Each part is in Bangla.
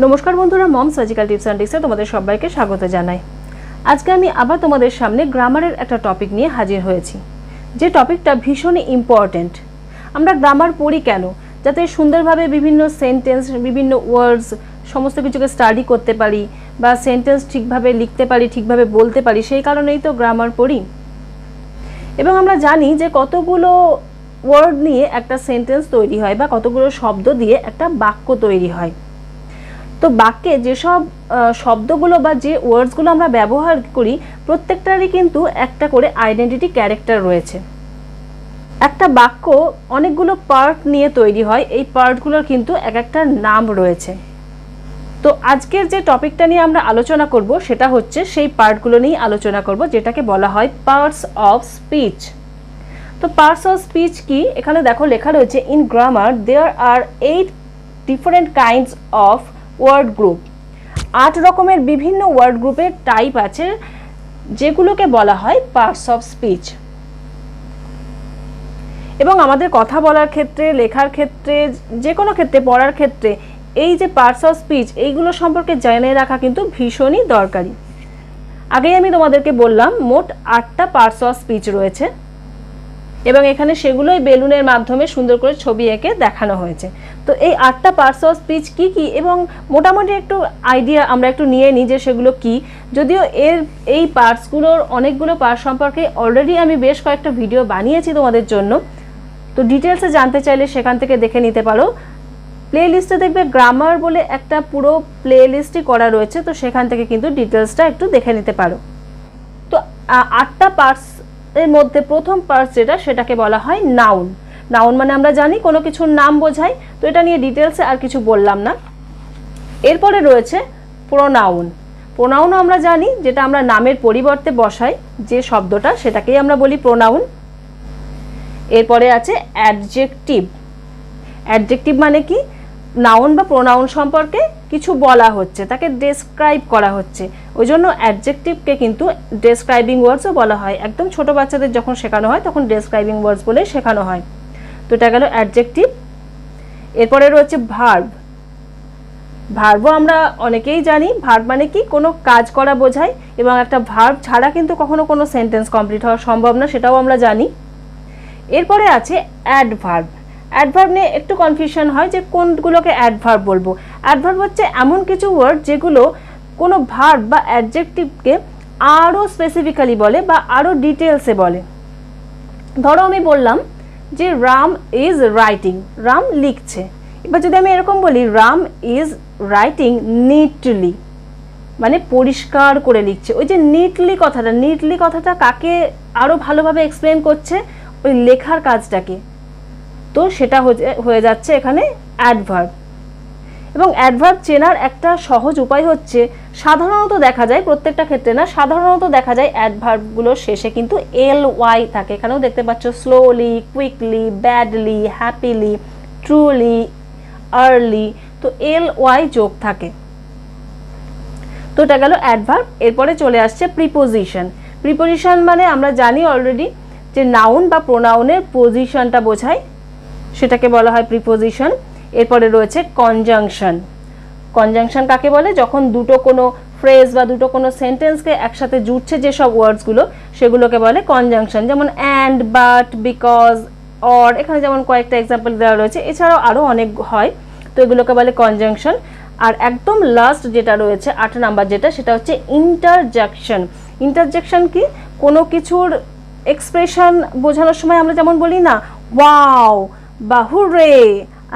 নমস্কার বন্ধুরা, মম সার্জিক্যাল টিপস অ্যান্ড টিক্সে তোমাদের সবাইকে স্বাগত জানাই। আজকে আমি আবার তোমাদের সামনে গ্রামারের একটা টপিক নিয়ে হাজির হয়েছি। যে টপিকটা ভীষণই ইম্পর্ট্যান্ট আমরা গ্রামার পড়ি কেন? যাতে সুন্দরভাবে বিভিন্ন সেন্টেন্স বিভিন্ন ওয়ার্ডস সমস্ত কিছুকে স্টাডি করতে পারি বা সেন্টেন্স ঠিকভাবে লিখতে পারি, ঠিকভাবে বলতে পারি, সেই কারণেই তো গ্রামার পড়ি। এবং আমরা জানি যে কতগুলো ওয়ার্ড নিয়ে একটা সেন্টেন্স তৈরি হয় বা কতগুলো শব্দ দিয়ে একটা বাক্য তৈরি হয়। তো বাক্যে যেসব শব্দগুলো বা যে ওয়ার্ডসগুলো আমরা ব্যবহার করি, প্রত্যেকটারই কিন্তু একটা করে আইডেন্টিটি ক্যারেক্টার রয়েছে। একটা বাক্য অনেকগুলো পার্ট নিয়ে তৈরি হয়, এই পার্টগুলোর কিন্তু এক একটা নাম রয়েছে। তো আজকের যে টপিকটা নিয়ে আমরা আলোচনা করব, সেটা হচ্ছে সেই পার্টগুলো নিয়েই আলোচনা করব, যেটাকে বলা হয় পার্টস অফ স্পিচ তো পার্টস অফ স্পিচ কি? এখানে দেখো লেখা রয়েছে in grammar there are eight different kinds of word group. আট রকমের বিভিন্ন ওয়ার্ড গ্রুপের টাইপ আছে, যেগুলোকে বলা হয় পার্টস অফ স্পিচ। এবং আমাদের কথা বলার ক্ষেত্রে, লেখার ক্ষেত্রে যে কোনো ক্ষেত্রে, পড়ার ক্ষেত্রে, এই যে পার্টস অফ স্পিচ, এইগুলো সম্পর্কে জেনে রাখা কিন্তু ভীষণই দরকারি। আগেই আমি তোমাদেরকে বললাম, মোট আটটা পার্টস অফ স্পিচ রয়েছে। এবং এখানে সেগুলোই বেলুনের মাধ্যমে সুন্দর করে ছবি এঁকে দেখানো হয়েছে। তো এই আটটা পার্টস অফ স্পিচ কি কি? এবং মোটামুটি একটু আইডিয়া আমরা একটু নিয়ে নিই যে সেগুলো কি। যদিও এর, এই পার্টসগুলোর অনেকগুলো পার্ট সম্পর্কে অলরেডি আমি বেশ কয়েকটা ভিডিও বানিয়েছি তোমাদের জন্য। তো ডিটেলসে জানতে চাইলে সেখান থেকে দেখে নিতে পারো। প্লে লিস্টে দেখবে গ্রামার বলে একটা পুরো প্লে লিস্টই করা রয়েছে, তো সেখান থেকে কিন্তু ডিটেলসটা একটু দেখে নিতে পারো। তো আটটা পার্টস এর মধ্যে প্রথম পার্টস যেটা, সেটাকে বলা হয় নাউন নাউন মানে আমরা জানি, কোনো কিছুর নাম বোঝায় তো এটা নিয়ে ডিটেলসে আর কিছু বললাম না। এরপরে রয়েছে প্রোনাউন প্রোনাউনও আমরা জানি, যেটা আমরা নামের পরিবর্তে বসাই, যে শব্দটা সেটাকেই আমরা বলি প্রোনাউন এরপরে আছে অ্যাডজেক্টিভ অ্যাডজেক্টিভ মানে কি? নাউন বা প্রোনাউন সম্পর্কে কিছু বলা হচ্ছে, তাকে ডেসক্রাইব করা হচ্ছে। ওই জন্য অ্যাডজেক্টিভকে কিন্তু ডেসক্রাইবিং ওয়ার্ডসও বলা হয়। একদম ছোট বাচ্চাদের যখন শেখানো হয়, তখন ডেসক্রাইবিং ওয়ার্ডস বলেই শেখানো হয়। তো এটা গেল অ্যাডজেক্টিভ এরপরে রয়েছে ভার্ব ভার্বও আমরা অনেকেই জানি। ভার্ব মানে কি? কোনো কাজ করা বোঝায় এবং একটা ভার্ব ছাড়া কিন্তু কখনো কোনো সেন্টেন্স কমপ্লিট হওয়া সম্ভব না, সেটাও আমরা জানি। এরপরে আছে অ্যাডভার্ব অ্যাডভার্ব নিয়ে একটু কনফিউশন হয় যে কোনগুলোকে অ্যাডভার্ব বলব। অ্যাডভার্ব হচ্ছে এমন কিছু ওয়ার্ড যেগুলো কোনো ভার্ব বা অ্যাডজেক্টিভকে আরও স্পেসিফিক্যালি বলে বা আরও ডিটেলসে বলে। ধরো আমি বললাম যে রাম ইজ রাইটিং রাম লিখছে। এবার যদি আমি এরকম বলি, রাম ইজ রাইটিং নিটলি মানে পরিষ্কার করে লিখছে। ওই যে নিটলি কথাটা নিটলি কথাটা কাকে আরও ভালোভাবে এক্সপ্লেন করছে? ওই লেখার কাজটাকে। তো সেটা হয়ে- যাচ্ছে এখানে অ্যাডভার্ব এবং অ্যাডভার্ব চেনার একটা সহজ উপায় হচ্ছে, সাধারণত দেখা যায়, প্রত্যেকটা ক্ষেত্রে না, সাধারণত দেখা যায় অ্যাডভার্বগুলোর শেষে কিন্তু এল ওয়াই থাকে। এখানেও দেখতে পাচ্ছ slowly quickly badly happily truly early তো এল ওয়াই যোগ থাকে। তো এটা গেল অ্যাডভার্ব এরপরে চলে আসছে প্রিপোজিশন প্রিপোজিশন মানে আমরা জানি অলরেডি যে নাউন বা প্রোনাউনের পজিশনটা বোঝায়, সেটাকে বলা হয় প্রিপোজিশন এরপরে রয়েছে কনজাংশন কনজাংশন কাকে বলে? যখন দুটো কোনো ফ্রেজ বা দুটো কোনো সেন্টেন্সকে একসাথে জুটছে যেসব ওয়ার্ডসগুলো সেগুলোকে বলে কনজাংশন যেমন অ্যান্ড বাট বিকজ অর এখানে যেমন কয়েকটা এক্সাম্পল দেওয়া রয়েছে, এছাড়াও আরও অনেক হয়। তো এগুলোকে বলে কনজাংশন আর একদম লাস্ট যেটা রয়েছে, আট নাম্বার যেটা, সেটা হচ্ছে ইন্টারজাকশন ইন্টারজেকশন কি? কোনো কিছুর এক্সপ্রেশন বোঝানোর সময় আমরা যেমন বলি না ওয়াও বা হুরে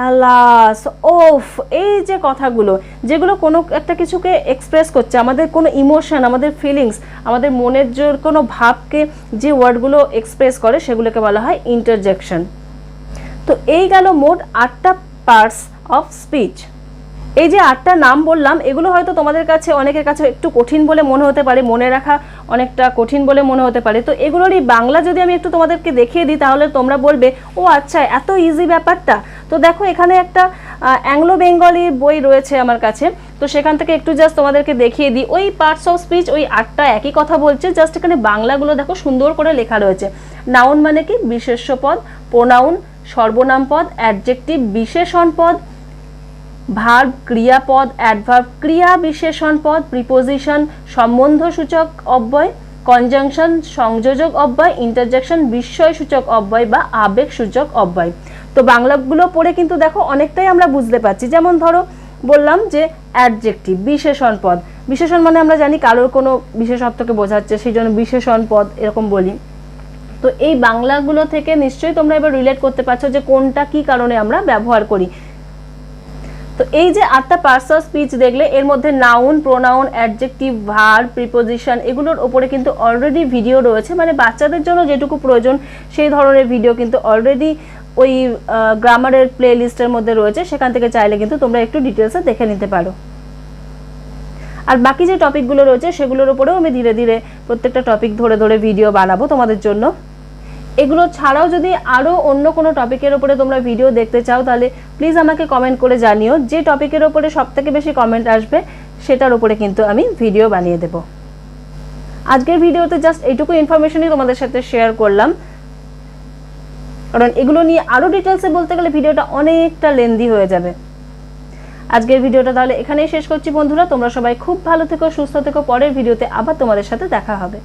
আলাস ওফ, এই যে কথাগুলো, যেগুলো কোনো একটা কিছুকে এক্সপ্রেস করছে, আমাদের কোনো ইমোশন আমাদের ফিলিংস আমাদের মনের যে কোনো ভাবকে যে ওয়ার্ডগুলো এক্সপ্রেস করে, সেগুলোকে বলা হয় ইন্টারজেকশন তো এই গেল মোট আটটা পার্টস অফ স্পিচ এই যে আটটা নাম বললাম, এগুলো হয়তো তোমাদের কাছে, অনেকের কাছে একটু কঠিন বলে মনে হতে পারে, মনে রাখা অনেকটা কঠিন বলে মনে হতে পারে। তো এগুলোরই বাংলা যদি আমি একটু তোমাদেরকে দেখিয়ে দিই, তাহলে তোমরা বলবে, ও আচ্ছা এত ইজি ব্যাপারটা? তো দেখো, এখানে একটা অ্যাংলো বেঙ্গলি বই রয়েছে আমার কাছে। তো সেখান থেকে একটু জাস্ট তোমাদেরকে দেখিয়ে দিই। ওই পার্টস অফ স্পিচ ওই আটটা একই কথা বলছে জাস্ট এখানে বাংলাগুলো দেখো, সুন্দর করে লেখা রয়েছে। নাউন মানে কি? বিশেষ্য পদ প্রোনাউন সর্বনাম পদ অ্যাডজেক্টিভ বিশেষণ পদ ভার্ব ক্রিয়াপদ, অ্যাডভার্ব ক্রিয়া বিশেষণ পদ, প্রিপোজিশন সম্বন্ধসূচক অব্যয়, কনজাংশন সংযোজক অব্যয়, ইন্টারজেকশন বিস্ময়সূচক অব্যয় বা আবেগসূচক অব্যয়। তো বাংলাগুলো পড়ে কিন্তু দেখো অনেকটাই আমরা বুঝতে পারছি। যেমন ধরো, বললাম যে অ্যাডজেক্টিভ বিশেষণ পদ। বিশেষণ মানে আমরা জানি কারোর কোনো বিশেষত্বকে বোঝাচ্ছে, সেই জন্য বিশেষণ পদ এরকম বলি। তো এই বাংলাগুলো থেকে নিশ্চয়ই তোমরা এবার রিলেট করতে পারছ যে কোনটা কি কারণে আমরা ব্যবহার করি। তো এই যে আটটা পার্টস অফ স্পিচ দেখলে, এর মধ্যে noun pronoun adjective verb preposition এগুলোর ওপরে কিন্তু অলরেডি ভিডিও রয়েছে। মানে বাচ্চাদের জন্য যেটুকু প্রয়োজন, সেই ধরনের ভিডিও কিন্তু অলরেডি ওই গ্রামারের প্লে লিস্টের মধ্যে রয়েছে। সেখান থেকে চাইলে কিন্তু তোমরা একটু ডিটেলসে দেখে নিতে পারো। আর বাকি যে টপিকগুলো রয়েছে, সেগুলোর উপরেও আমি ধীরে ধীরে প্রত্যেকটা টপিক ধরে ধরে ভিডিও বানাবো তোমাদের জন্য। এগুলো ছাড়াও যদি আরও অন্য কোনো টপিকের ওপরে তোমরা ভিডিও দেখতে চাও, তাহলে প্লিজ আমাকে কমেন্ট করে জানিও। যে টপিকের ওপরে সব থেকে বেশি কমেন্ট আসবে, সেটার উপরে কিন্তু আমি ভিডিও বানিয়ে দেব। আজকের ভিডিওতে জাস্ট এইটুকু ইনফরমেশনই তোমাদের সাথে শেয়ার করলাম। কারণ এগুলো নিয়ে আরও ডিটেলসে বলতে গেলে ভিডিওটা অনেকটা লেন্দি হয়ে যাবে। আজকের ভিডিওটা তাহলে এখানেই শেষ করছি বন্ধুরা। তোমরা সবাই খুব ভালো থেকো, সুস্থ থেকো। পরের ভিডিওতে আবার তোমাদের সাথে দেখা হবে।